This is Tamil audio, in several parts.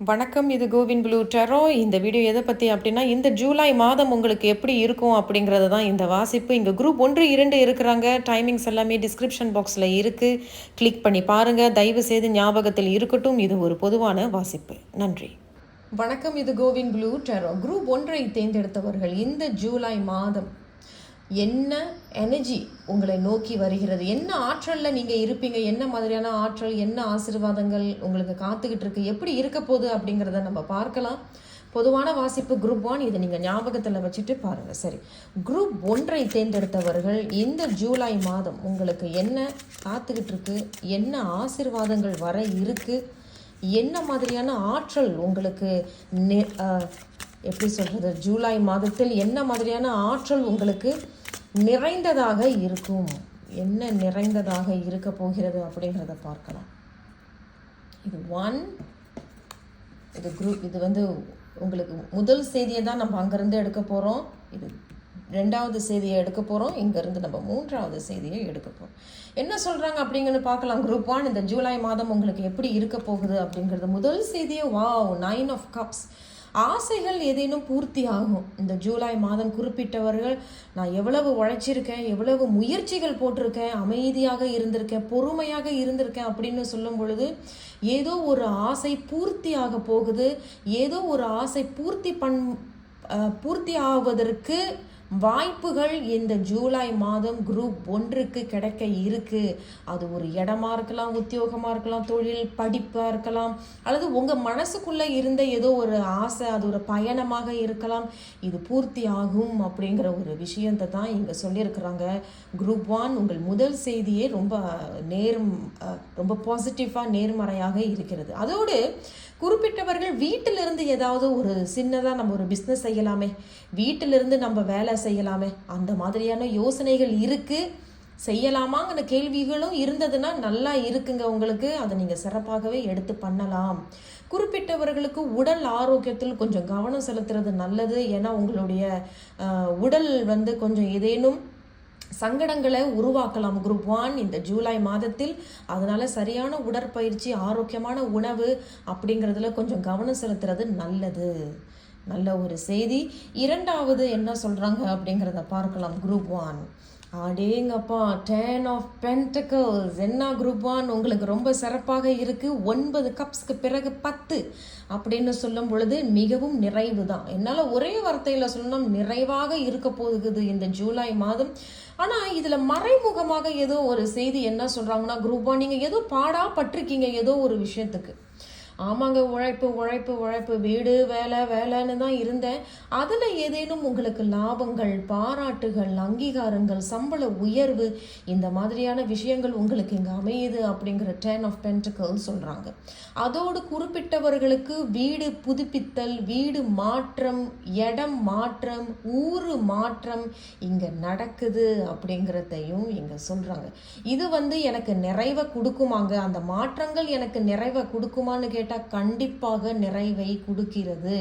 வணக்கம் இது கோவின் ப்ளூ டெரோ. இந்த வீடியோ எதை பற்றி அப்படின்னா இந்த ஜூலை மாதம் உங்களுக்கு எப்படி இருக்கும் அப்படிங்கிறது தான் இந்த வாசிப்பு. இங்கே குரூப் ஒன்று இரண்டு இருக்கிறாங்க. டைமிங்ஸ் எல்லாமே டிஸ்கிரிப்ஷன் பாக்ஸில் இருக்குது கிளிக் பண்ணி பாருங்கள் தயவு செய்து ஞாபகத்தில் இருக்கட்டும். இது ஒரு பொதுவான வாசிப்பு. நன்றி. வணக்கம் இது கோவின் ப்ளூ டெரோ. குரூப் ஒன்றை தேர்ந்தெடுத்தவர்கள் இந்த ஜூலை மாதம் என்ன எனர்ஜி உங்களை நோக்கி வருகிறது? என்ன ஆற்றலில் நீங்கள் இருப்பீங்க? என்ன மாதிரியான ஆற்றல் என்ன ஆசீர்வாதங்கள் உங்களுக்கு காத்துக்கிட்டு இருக்கு? எப்படி இருக்க போகுது அப்படிங்கிறத நம்ம பார்க்கலாம். பொதுவான வாசிப்பு குரூப் ஒன் இதை நீங்கள் ஞாபகத்தில் வச்சுட்டு பாருங்கள் சரி. குரூப் ஒன்றை தேர்ந்தெடுத்தவர்கள் இந்த ஜூலை மாதம் உங்களுக்கு என்ன காத்துக்கிட்டு இருக்கு? என்ன ஆசீர்வாதங்கள் வர இருக்கு? என்ன மாதிரியான ஆற்றல் உங்களுக்கு நெ- எப்படி சொல்கிறது ஜூலை மாதத்தில் என்ன மாதிரியான ஆற்றல் உங்களுக்கு நிறைந்ததாக இருக்கும். என்ன நிறைந்ததாக இருக்க போகிறது அப்படிங்கிறத பார்க்கலாம். இது ஒன் இது குரூப் இது வந்து உங்களுக்கு முதல் செய்தியை தான் நம்ம அங்கேருந்து எடுக்க போகிறோம் இது ரெண்டாவது செய்தியை எடுக்க போகிறோம் இங்கேருந்து நம்ம மூன்றாவது செய்தியை எடுக்க போகிறோம் என்ன சொல்கிறாங்க அப்படிங்கன்னு பார்க்கலாம். குரூப் ஒன் இந்த ஜூலை மாதம் உங்களுக்கு எப்படி இருக்க போகுது அப்படிங்கிறது. முதல் செய்தியை வாவ் நைன் ஆஃப் கப்ஸ் ஆசைகள் ஏதேனும் பூர்த்தி ஆகும் இந்த ஜூலை மாதம் குறிப்பிட்டவர்கள் நான் எவ்வளவு உழைச்சிருக்கேன் எவ்வளவு முயற்சிகள் போட்டிருக்கேன் அமைதியாக இருந்திருக்கேன் பொறுமையாக இருந்திருக்கேன் அப்படின்னு சொல்லும் பொழுது ஏதோ ஒரு ஆசை பூர்த்தி ஆக போகுது. ஏதோ ஒரு ஆசை பூர்த்தி பண் பூர்த்தி ஆவதற்கு வாய்ப்புகள் இந்த ஜூலை மாதம் குரூப் ஒன்றுக்கு கிடைக்க இருக்குது அது ஒரு இடமா இருக்கலாம் உத்தியோகமாக இருக்கலாம் தொழில் படிப்பாக இருக்கலாம் அல்லது உங்கள் மனசுக்குள்ளே இருந்த ஏதோ ஒரு ஆசை அது ஒரு பயணமாக இருக்கலாம். இது பூர்த்தி ஆகும் அப்படிங்கிற ஒரு விஷயத்தை தான் இங்கே சொல்லியிருக்கிறாங்க. குரூப் ஒன் உங்கள் முதல் செய்தியே ரொம்ப நேர் ரொம்ப பாசிட்டிவாக நேர்மறையாக இருக்கிறது. அதோடு குறிப்பிட்டவர்கள் வீட்டிலிருந்து ஏதாவது ஒரு சின்னதாக நம்ம ஒரு பிஸ்னஸ் செய்யலாமே. வீட்டிலிருந்து நம்ம வேலை செய்யலாமே. அந்த மாதிரியான யோசனைகள் இருக்குது செய்யலாமாங்கிற கேள்விகளும் இருந்ததுன்னா நல்லா இருக்குங்க உங்களுக்கு. அதை நீங்கள் சிறப்பாகவே எடுத்து பண்ணலாம். குறிப்பிட்டவர்களுக்கு உடல் ஆரோக்கியத்தில் கொஞ்சம் கவனம் செலுத்துறது நல்லது. ஏன்னா உங்களுடைய உடல் வந்து கொஞ்சம் ஏதேனும் சங்கடங்களை உருவாக்கலாம். குரூப் ஒன் இந்த ஜூலை மாதத்தில் அதனால சரியான உடற்பயிற்சி ஆரோக்கியமான உணவு அப்படிங்கிறதுல கொஞ்சம் கவனம் செலுத்துறது நல்லது. நல்ல ஒரு செய்தி. இரண்டாவது என்ன சொல்றாங்க அப்படிங்கிறத பார்க்கலாம். குரூப் ஒன் அடேங்கப்பா டேன் ஆஃப் பென்டக்கல்ஸ் என்ன குரூப் ஒன் உங்களுக்கு ரொம்ப சிறப்பாக இருக்கு. ஒன்பது கப்ஸ்க்கு பிறகு பத்து அப்படின்னு சொல்லும் பொழுது மிகவும் நிறைவு தான் என்னால் ஒரே வார்த்தையில் சொல்லணும் நிறைவாக இருக்க போகுது இந்த ஜூலை மாதம். ஆனால் இதில் மறைமுகமாக ஏதோ ஒரு செய்தி என்ன சொல்கிறாங்கன்னா குரூப் ஒன் நீங்கள் ஏதோ பாடா பட்டிருக்கீங்க ஏதோ ஒரு விஷயத்துக்கு. ஆமாங்க உழைப்பு உழைப்பு உழைப்பு வீடு வேலை வேலைன்னு தான் இருந்தேன். அதில் ஏதேனும் உங்களுக்கு லாபங்கள் பாராட்டுகள் அங்கீகாரங்கள் சம்பள உயர்வு இந்த மாதிரியான விஷயங்கள் உங்களுக்கு இங்கே அமையுது அப்படிங்கிற டென் ஆஃப் பென்டிக்கல் சொல்கிறாங்க அதோடு குறிப்பிட்டவர்களுக்கு வீடு புதுப்பித்தல் வீடு மாற்றம் இடம் மாற்றம் ஊர் மாற்றம் இங்கே நடக்குது அப்படிங்கிறதையும் இங்கே சொல்கிறாங்க இது வந்து எனக்கு நிறைவை கொடுக்குமாங்க. அந்த மாற்றங்கள் எனக்கு நிறைவை கொடுக்குமான்னு கேட்டு கேட்டால் கண்டிப்பாக நிறைவை கொடுக்கிறது.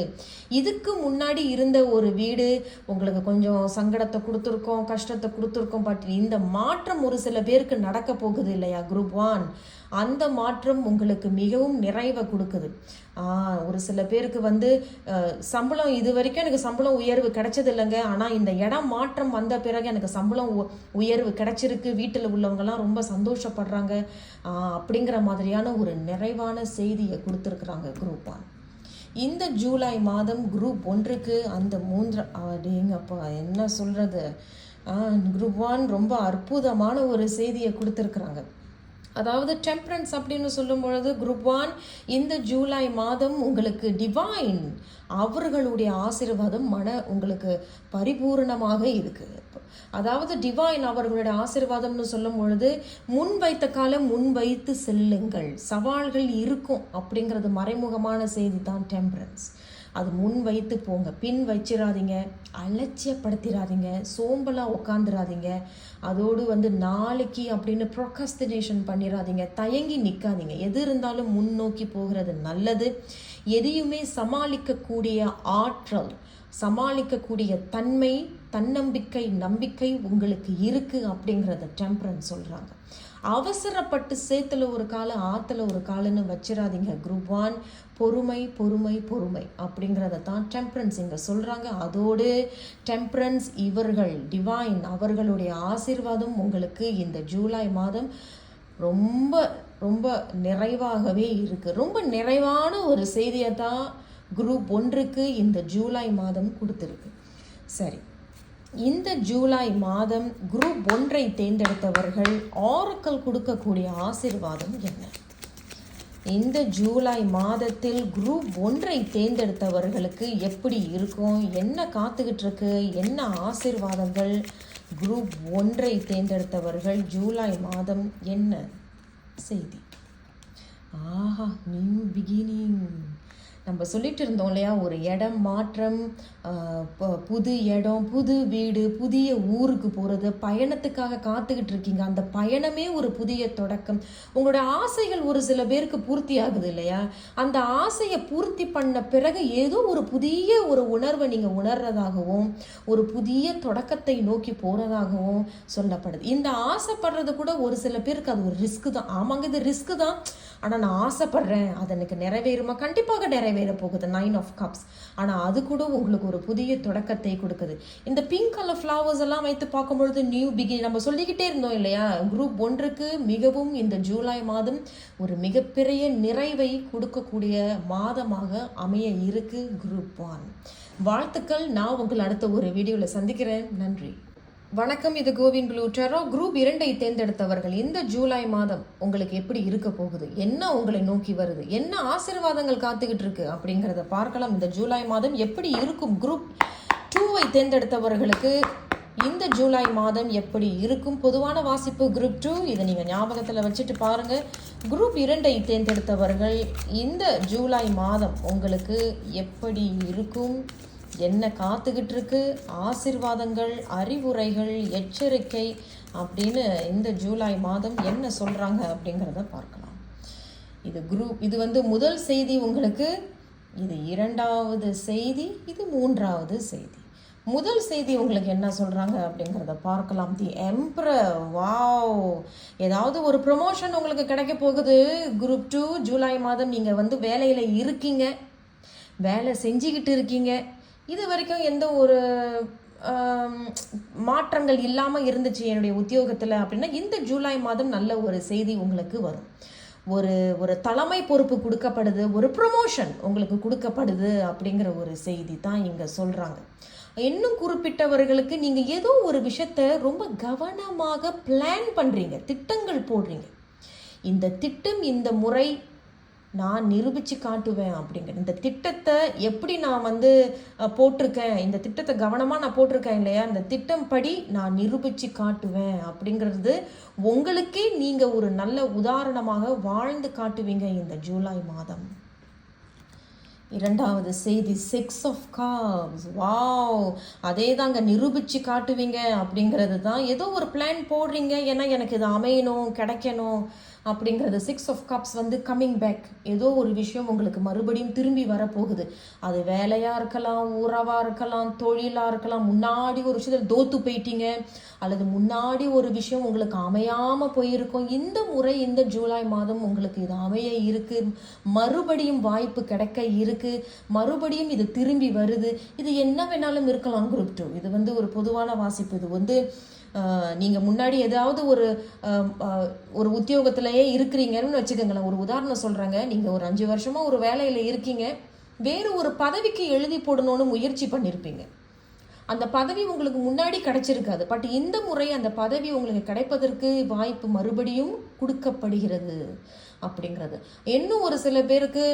இதுக்கு முன்னாடி இருந்த ஒரு வீடு உங்களுக்கு கொஞ்சம் சங்கடத்தை கொடுத்துருக்கோம் கஷ்டத்தை கொடுத்துருக்கோம் பட் இந்த மாற்றம் ஒரு சில பேருக்கு நடக்க போகுது இல்லையா? குரூப் ஒன் அந்த மாற்றம் உங்களுக்கு மிகவும் நிறைவை கொடுக்குது. ஒரு சில பேருக்கு வந்து சம்பளம் இது வரைக்கும் எனக்கு சம்பளம் உயர்வு கிடைச்சது இல்லைங்க ஆனால் இந்த இடம் மாற்றம் வந்த பிறகு எனக்கு சம்பளம் உ- உயர்வு கிடைச்சிருக்கு. வீட்டில் உள்ளவங்கலாம் ரொம்ப சந்தோஷப்படுறாங்க. அப்படிங்கிற மாதிரியான ஒரு நிறைவான செய்தியை கொடுத்துருக்குறாங்க குரூப் ஒன் இந்த ஜூலை மாதம் குரூப் ஒன்றுக்கு அந்த மூன்று அப்படிங்கப்பா என்ன சொல்கிறது குரூப் ஒன் ரொம்ப அற்புதமான ஒரு செய்தியை கொடுத்துருக்குறாங்க. அதாவது டெம்பரன்ஸ் அப்படின்னு சொல்லும் பொழுது குரூப் ஒன் இந்த ஜூலை மாதம் உங்களுக்கு டிவைன் அவர்களுடைய ஆசீர்வாதம் மன உங்களுக்கு பரிபூரணமாக இருக்குது அதாவது டிவைன் அவர்களுடைய ஆசீர்வாதம்னு சொல்லும் பொழுது முன் வைத்த காலம் முன் வைத்து செல்லுங்கள். சவால்கள் இருக்கும் அப்படிங்கிறது மறைமுகமான செய்தி தான் டெம்பரன்ஸ் அது முன் வைத்து போங்க. பின் வச்சிடாதீங்க அலட்சியப்படுத்திடாதீங்க சோம்பலாக உட்காந்துடாதீங்க அதோடு வந்து நாளைக்கு அப்படின்னு ப்ரொகஸ்டினேஷன் பண்ணிடாதீங்க தயங்கி நிற்காதீங்க எது இருந்தாலும் முன்னோக்கி போகிறது நல்லது. எதையுமே சமாளிக்கக்கூடிய ஆற்றல் சமாளிக்கக்கூடிய தன்மை தன்னம்பிக்கை நம்பிக்கை உங்களுக்கு இருக்கு அப்படிங்கிறத டெம்பரன்ஸ் சொல்றாங்க. அவசரப்பட்டு சேத்துல ஒரு காலு ஆத்துல ஒரு காலன்னு வச்சிடாதீங்க குரூப் ஒன் பொறுமை பொறுமை பொறுமை அப்படிங்கிறத தான் டெம்பரன்ஸ் இங்கே சொல்கிறாங்க அதோடு டெம்பரன்ஸ் இவர்கள் டிவைன் அவர்களுடைய ஆசீர்வாதம் உங்களுக்கு இந்த ஜூலை மாதம் ரொம்ப ரொம்ப நிறைவாகவே இருக்குது ரொம்ப நிறைவான ஒரு செய்தியை தான் குரூப் ஒன்றுக்கு இந்த ஜூலை மாதம் கொடுத்துருக்கு. சரி. இந்த ஜூலை மாதம் குரூப் ஒன்றை தேர்ந்தெடுத்தவர்கள் ஆரக்கல் கொடுக்கக்கூடிய ஆசீர்வாதம் என்ன? இந்த ஜூலை மாதத்தில் குரூப் ஒன்றை தேர்ந்தெடுத்தவர்களுக்கு எப்படி இருக்கும்? என்ன காத்துக்கிட்டு இருக்கு என்ன ஆசீர்வாதங்கள்? குரூப் ஒன்றை தேர்ந்தெடுத்தவர்கள் ஜூலை மாதம் என்ன செய்தி? ஆஹா நியூ பிகினிங் நம்ம சொல்லிட்டு இருந்தோம் இல்லையா? ஒரு இடம் மாற்றம் புது இடம் புது வீடு புதிய ஊருக்கு போகிறது பயணத்துக்காக காத்துக்கிட்டு இருக்கீங்க. அந்த பயணமே ஒரு புதிய தொடக்கம். உங்களோட ஆசைகள் ஒரு சில பேருக்கு பூர்த்தி ஆகுது இல்லையா? அந்த ஆசையை பூர்த்தி பண்ண பிறகு ஏதோ ஒரு புதிய ஒரு உணர்வை நீங்கள் உணர்றதாகவும் ஒரு புதிய தொடக்கத்தை நோக்கி போகிறதாகவும் சொல்லப்படுது. இந்த ஆசைப்படுறது கூட ஒரு சில பேருக்கு அது ஒரு ரிஸ்க் தான். ஆமாங்க இது ரிஸ்க் தான். ஆனால் நான் ஆசைப்படுறேன். அது எனக்கு நிறைவேறுமா? கண்டிப்பாக நிறைவேற போகுது. நைன் ஆஃப் கப்ஸ் ஆனால் அது கூட உங்களுக்கு ஒரு புதிய தொடக்கத்தை கொடுக்குது. இந்த பிங்க் கலர் ஃப்ளவர்ஸ் எல்லாம் வைத்து பார்க்கும்பொழுது நியூ பிகினி நம்ம சொல்லிக்கிட்டே இருந்தோம் இல்லையா? குரூப் ஒன்றுக்கு மிகவும் இந்த ஜூலை மாதம் ஒரு மிகப்பெரிய நிறைவை கொடுக்கக்கூடிய மாதமாக அமைய இருக்கு குரூப் ஒன் வாழ்த்துக்கள். நான் உங்கள் அடுத்த ஒரு வீடியோவில் சந்திக்கிறேன். நன்றி. வணக்கம் இது கோவின் ப்ளூ டெரோ. குரூப் இரண்டை தேர்ந்தெடுத்தவர்கள் இந்த ஜூலை மாதம் உங்களுக்கு எப்படி இருக்க போகுது? என்ன உங்களை நோக்கி வருது? என்ன ஆசீர்வாதங்கள் காத்துக்கிட்டு இருக்கு? அப்படிங்கிறத பார்க்கலாம். இந்த ஜூலை மாதம் எப்படி இருக்கும்? குரூப் டூவை தேர்ந்தெடுத்தவர்களுக்கு இந்த ஜூலை மாதம் எப்படி இருக்கும்? பொதுவான வாசிப்பு குரூப் டூ. இதை நீங்கள் ஞாபகத்தில் வச்சுட்டு பாருங்கள் குரூப் இரண்டை தேர்ந்தெடுத்தவர்கள் இந்த ஜூலை மாதம் உங்களுக்கு எப்படி இருக்கும்? என்ன காத்துக்கிட்டு இருக்கு ஆசிர்வாதங்கள் அறிவுரைகள் எச்சரிக்கை அப்படின்னு இந்த ஜூலை மாதம் என்ன சொல்கிறாங்க அப்படிங்கிறத பார்க்கலாம். இது குரூப் இது வந்து முதல் செய்தி உங்களுக்கு. இது இரண்டாவது செய்தி இது மூன்றாவது செய்தி. முதல் செய்தி உங்களுக்கு என்ன சொல்கிறாங்க அப்படிங்கிறத பார்க்கலாம். தி எம்ப்ர வாவ் ஏதாவது ஒரு ப்ரொமோஷன் உங்களுக்கு கிடைக்க போகுது. குரூப் டூ ஜூலை மாதம் நீங்கள் வந்து வேலையில் இருக்கீங்க. வேலை செஞ்சுக்கிட்டு இருக்கீங்க. இது வரைக்கும் எந்த ஒரு மாற்றங்கள் இல்லாமல் இருந்துச்சு என்னுடைய உத்தியோகத்தில் அப்படின்னா இந்த ஜூலை மாதம் நல்ல ஒரு செய்தி உங்களுக்கு வரும். ஒரு ஒரு தலைமை பொறுப்பு கொடுக்கப்படுது ஒரு ப்ரொமோஷன் உங்களுக்கு கொடுக்கப்படுது அப்படிங்கிற ஒரு செய்தி தான் இங்கே சொல்கிறாங்க இன்னும் குறிப்பிட்டவர்களுக்கு நீங்கள் ஏதோ ஒரு விஷயத்த ரொம்ப கவனமாக பிளான் பண்ணுறீங்க திட்டங்கள் போடுறீங்க. இந்த திட்டம் இந்த முறை நான் நிரூபித்து காட்டுவேன் அப்படிங்கிற இந்த திட்டத்தை எப்படி நான் வந்து போட்டிருக்கேன்? இந்த திட்டத்தை கவனமாக நான் போட்டிருக்கேன் இல்லையா? இந்த திட்டம் படி நான் நிரூபித்து காட்டுவேன் அப்படிங்கிறது உங்களுக்கே நீங்கள் ஒரு நல்ல உதாரணமாக வாழ்ந்து காட்டுவீங்க இந்த ஜூலை மாதம். இரண்டாவது செய்தி சிக்ஸ் ஆஃப் காப்ஸ் வாவ் அதே தாங்க நிரூபித்து காட்டுவீங்க அப்படிங்கிறது தான் ஏதோ ஒரு பிளான் போடுறீங்க. ஏன்னா எனக்கு இது அமையணும் கிடைக்கணும். அப்படிங்கிறது சிக்ஸ் ஆஃப் கப்ஸ் வந்து கம்மிங் பேக் ஏதோ ஒரு விஷயம் உங்களுக்கு மறுபடியும் திரும்பி வரப்போகுது. அது வேலையாக இருக்கலாம் உறவாக இருக்கலாம் தொழிலாக இருக்கலாம் முன்னாடி ஒரு விஷயத்தில் தோத்து போயிட்டீங்க. அல்லது முன்னாடி ஒரு விஷயம் உங்களுக்கு அமையாமல் போயிருக்கும். இந்த முறை இந்த ஜூலை மாதம் உங்களுக்கு இது அமைய இருக்கு. மறுபடியும் வாய்ப்பு கிடைக்க இருக்கு. மறுபடியும் இது திரும்பி வருது. இது என்ன வேணாலும் இருக்கலாம் குரூப் டூ இது வந்து ஒரு பொதுவான வாசிப்பு. இது வந்து நீங்கள் முன்னாடி ஏதாவது ஒரு ஒரு உத்தியோகத்திலேயே இருக்கிறீங்கன்னு வச்சுக்கோங்களேன். ஒரு உதாரணம் சொல்கிறாங்க நீங்கள் ஒரு அஞ்சு வருஷமாக ஒரு வேலையில் இருக்கீங்க. வேறு ஒரு பதவிக்கு எழுதி போடணும்னு முயற்சி பண்ணியிருப்பீங்க அந்த பதவி உங்களுக்கு முன்னாடி கிடைச்சிருக்காது. பட் இந்த முறை அந்த பதவி உங்களுக்கு கிடைப்பதற்கு வாய்ப்பு மறுபடியும் கொடுக்கப்படுகிறது அப்படிங்கிறது. இன்னும் ஒரு சில பேருக்கு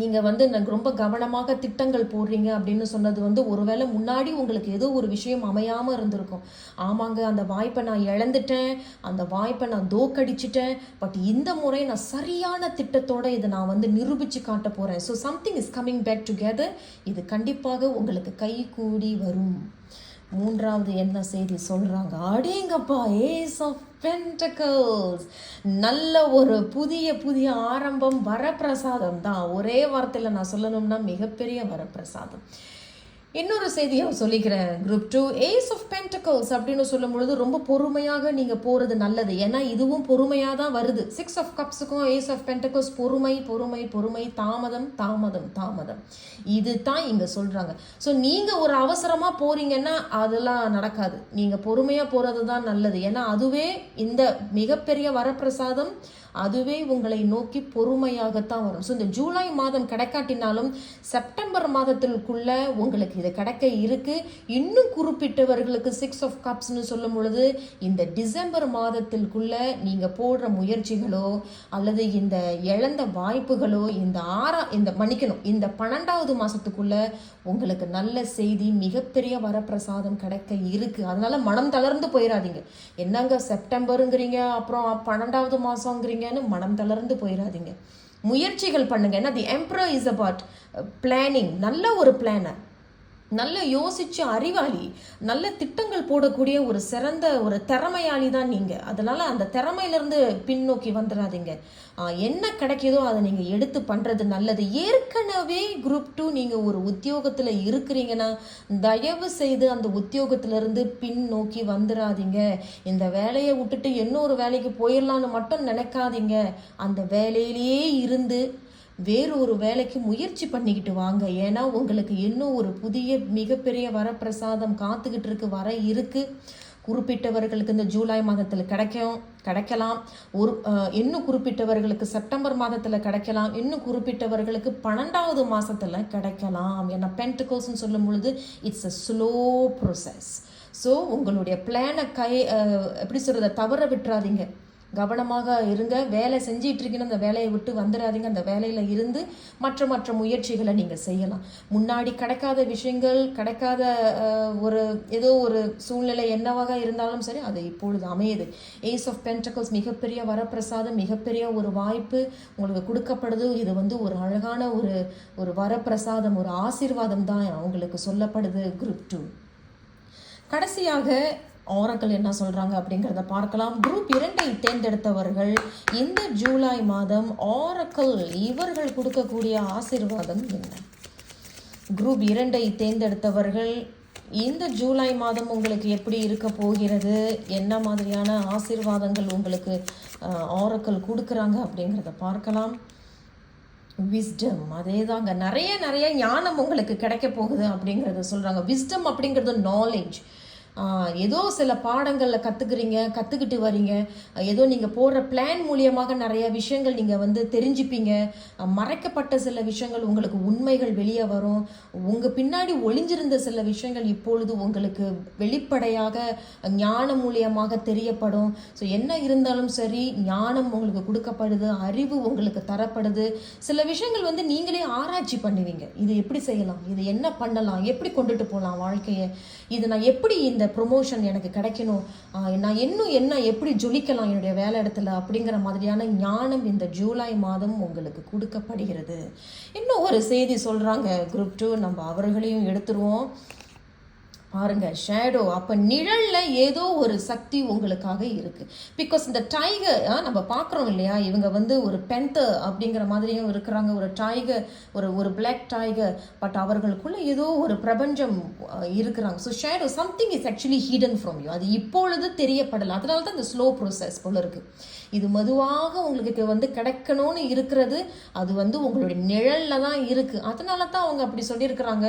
நீங்கள் வந்து எனக்கு ரொம்ப கவனமாக திட்டங்கள் போடுறீங்க அப்படின்னு சொன்னது வந்து ஒருவேளை முன்னாடி உங்களுக்கு ஏதோ ஒரு விஷயம் அமையாமல் இருந்திருக்கும். ஆமாங்க அந்த வாய்ப்பை நான் இழந்துட்டேன் அந்த வாய்ப்பை நான் தோக்கடிச்சிட்டேன் பட் இந்த முறை நான் சரியான திட்டத்தோட இதை நான் வந்து நிரூபித்து காட்ட போகிறேன் so something is coming back together இது கண்டிப்பாக உங்களுக்கு கை கூடி வரும். மூன்றாவது என்ன செய்தி சொல்கிறாங்க அடேங்கப்பா ஏஸ் ஆஃப் பென்டக்கல்ஸ் நல்ல ஒரு புதிய புதிய ஆரம்பம் வரப்பிரசாதம் தான். ஒரே வார்த்தையில் நான் சொல்லணும்னா மிகப்பெரிய வரப்பிரசாதம். இன்னொரு செய்தியை சொல்லிக்கிறேன் group two ace of pentacles அப்படின்னு சொல்லும் பொழுது ரொம்ப பொறுமையாக நீங்கள் போகிறது நல்லது. ஏன்னா இதுவும் பொறுமையாக தான் வருது. சிக்ஸ் ஆஃப் கப்ஸுக்கும் ஏஸ் ஆஃப் பென்டக்கல்ஸ் பொறுமை பொறுமை பொறுமை தாமதம் தாமதம் தாமதம். இது தான் இங்கே சொல்கிறாங்க ஸோ நீங்கள் ஒரு அவசரமாக போகிறீங்கன்னா அதெல்லாம் நடக்காது. நீங்கள் பொறுமையாக போகிறது தான் நல்லது. ஏன்னா அதுவே இந்த மிகப்பெரிய வரப்பிரசாதம் அதுவே உங்களை நோக்கி பொறுமையாகத்தான் வரும். ஸோ இந்த ஜூலை மாதம் கிடைக்காட்டினாலும் செப்டம்பர் மாதத்திற்குள்ள உங்களுக்கு இது கிடைக்க இருக்கு. இன்னும் குறிப்பிட்டவர்களுக்கு சிக்ஸ் ஆஃப் கப்ஸ்னு சொல்லும் பொழுது இந்த டிசம்பர் மாதத்திற்குள்ள நீங்கள் போடுற முயற்சிகளோ அல்லது இந்த இழந்த வாய்ப்புகளோ இந்த ஆறா இந்த மன்னிக்கணும் இந்த பன்னெண்டாவது மாதத்துக்குள்ள உங்களுக்கு நல்ல செய்தி மிகப்பெரிய வரப்பிரசாதம் கிடைக்க இருக்கு. அதனால மனம் தளர்ந்து போயிடாதீங்க. என்னங்க செப்டம்பருங்கிறீங்க அப்புறம் பன்னெண்டாவது மாதங்கிறீங்கன்னு மனம் தளர்ந்து போயிடாதீங்க முயற்சிகள் பண்ணுங்க. ஏன்னா the emperor is about planning நல்ல ஒரு பிளானர் நல்ல யோசிச்சு அறிவாளி நல்ல திட்டங்கள் போடக்கூடிய ஒரு சிறந்த ஒரு திறமையாளி தான் நீங்கள் அதனால் அந்த திறமையிலேருந்து பின்னோக்கி வந்துடாதீங்க என்ன கிடைக்கிதோ அதை நீங்கள் எடுத்து பண்ணுறது நல்லது. ஏற்கனவே குரூப் டூ நீங்கள் ஒரு உத்தியோகத்தில் இருக்கிறீங்கன்னா தயவு செய்து அந்த உத்தியோகத்திலிருந்து பின்னோக்கி வந்துடாதீங்க இந்த வேலையை விட்டுட்டு இன்னொரு வேலைக்கு போயிடலான்னு மட்டும் நினைக்காதீங்க. அந்த வேலையிலேயே இருந்து வேறு ஒரு வேலைக்கு முயற்சி பண்ணிக்கிட்டு வாங்க. ஏன்னா உங்களுக்கு இன்னும் ஒரு புதிய மிகப்பெரிய வரப்பிரசாதம் காத்துக்கிட்டு இருக்கு வர இருக்கு. குறிப்பிட்டவர்களுக்கு இந்த ஜூலை மாதத்தில் கிடைக்கும் கிடைக்கலாம். ஒரு இன்னும் குறிப்பிட்டவர்களுக்கு செப்டம்பர் மாதத்தில் கிடைக்கலாம். இன்னும் குறிப்பிட்டவர்களுக்கு பன்னெண்டாவது மாதத்தில் கிடைக்கலாம் ஏன்னா பென்டகோஸ்ன்னு சொல்லும் பொழுது it's a slow process so உங்களுடைய பிளானை கை எப்படி சொல்கிறத தவற விட்டுறாதீங்க. கவனமாக இருங்க. வேலை செஞ்சிட்டு அந்த வேலையை விட்டு வந்துடாதீங்க அந்த வேலையில் இருந்து மற்ற மற்ற முயற்சிகளை நீங்கள் செய்யலாம். முன்னாடி கிடைக்காத விஷயங்கள் கிடைக்காத ஒரு ஏதோ ஒரு சூழ்நிலை என்னவாக இருந்தாலும் சரி அது இப்பொழுது அமையுது. ஏஸ் ஆஃப் பென்டக்கல்ஸ் மிகப்பெரிய வரப்பிரசாதம் மிகப்பெரிய ஒரு வாய்ப்பு உங்களுக்கு கொடுக்கப்படுது. இது வந்து ஒரு அழகான ஒரு ஒரு வரப்பிரசாதம் ஒரு ஆசீர்வாதம் தான் அவங்களுக்கு சொல்லப்படுது. குரூப் டூ கடைசியாக ஆரக்கல் என்ன சொல்றாங்க அப்படிங்கிறத பார்க்கலாம். குரூப் இரண்டை தேர்ந்தெடுத்தவர்கள் இந்த ஜூலை மாதம் ஆரக்கல் இவர்கள் கொடுக்கக்கூடிய ஆசிர்வாதம் என்ன? குரூப் இரண்டை தேர்ந்தெடுத்தவர்கள் இந்த ஜூலை மாதம் உங்களுக்கு எப்படி இருக்க போகிறது? என்ன மாதிரியான ஆசிர்வாதங்கள் உங்களுக்கு ஓரக்கள் கொடுக்குறாங்க அப்படிங்கிறத பார்க்கலாம். விஸ்டம் அதே தாங்க நிறைய நிறைய ஞானம் உங்களுக்கு கிடைக்க போகுது அப்படிங்கிறத சொல்கிறாங்க விஸ்டம் அப்படிங்கிறது நாலேஜ் ஏதோ சில பாடங்களில் கற்றுக்குறீங்க கற்றுக்கிட்டு வரீங்க. ஏதோ நீங்கள் போடுற பிளான் மூலியமாக நிறைய விஷயங்கள் நீங்கள் வந்து தெரிஞ்சுப்பீங்க. மறைக்கப்பட்ட சில விஷயங்கள் உங்களுக்கு உண்மைகள் வெளியே வரும். உங்கள் பின்னாடி ஒளிஞ்சிருந்த சில விஷயங்கள் இப்பொழுது உங்களுக்கு வெளிப்படையாக ஞானம் மூலியமாக தெரியப்படும். ஸோ என்ன இருந்தாலும் சரி ஞானம் உங்களுக்கு கொடுக்கப்படுது அறிவு உங்களுக்கு தரப்படுது. சில விஷயங்கள் வந்து நீங்களே ஆராய்ச்சி பண்ணுவீங்க. இது எப்படி செய்யலாம்? இது என்ன பண்ணலாம்? எப்படி கொண்டுட்டு போகலாம் வாழ்க்கையை? இது நான் எப்படி இந்த ப்ரொமோஷன் எனக்கு கிடைக்கணும். நான் இன்னும் என்ன எப்படி ஜொலிக்கலாம் என்னுடைய வேலை இடத்துல அப்படிங்கிற மாதிரியான ஞானம் இந்த ஜூலை மாதம் உங்களுக்கு கொடுக்கப்படுகிறது. இன்னும் ஒரு செய்தி சொல்கிறாங்க குரூப் டூ நம்ம அவர்களையும் எடுத்துருவோம். பாருங்க ஷேடோ அப்போ நிழலில் ஏதோ ஒரு சக்தி உங்களுக்காக இருக்குது பிகாஸ் இந்த டைகர் நம்ம பார்க்குறோம் இல்லையா? இவங்க வந்து ஒரு பென்தர் அப்படிங்கிற மாதிரியும் இருக்கிறாங்க. ஒரு டைகர் ஒரு ஒரு பிளாக் டைகர் பட் அவர்களுக்குள்ள ஏதோ ஒரு பிரபஞ்சம் இருக்கிறாங்க. So shadow something is actually hidden from you அது இப்பொழுது தெரியப்படலை. அதனால தான் இந்த ஸ்லோ ப்ரோசஸ் போல இருக்குது இது மெதுவாக உங்களுக்கு வந்து கிடைக்கணும்னு இருக்கிறது. அது வந்து உங்களுடைய நிழலில் தான் இருக்குது அதனால தான் அவங்க அப்படி சொல்லியிருக்கிறாங்க.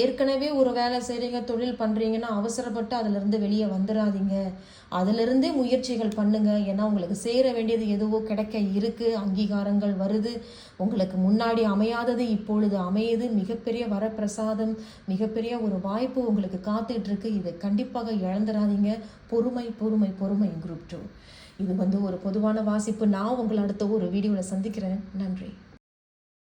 ஏற்கனவே ஒரு வேலை செய்கிறீங்க தொழில் பண்றீங்கன்னா அவசரப்பட்டு அதிலிருந்து வெளியே வந்துடாதீங்க அதிலிருந்தே முயற்சிகள் பண்ணுங்க. ஏன்னா உங்களுக்கு சேர வேண்டியது எதுவோ கிடைக்க இருக்கு. அங்கீகாரங்கள் வருது. உங்களுக்கு முன்னாடி அமையாதது இப்பொழுது அமையுது. மிகப்பெரிய வரப்பிரசாதம் மிகப்பெரிய ஒரு வாய்ப்பு உங்களுக்கு காத்துட்ருக்கு இதை கண்டிப்பாக இழந்துடாதீங்க பொறுமை பொறுமை பொறுமை குரூப் டூ இது வந்து ஒரு பொதுவான வாசிப்பு. நான் உங்களை அடுத்த ஒரு வீடியோவில் சந்திக்கிறேன். நன்றி.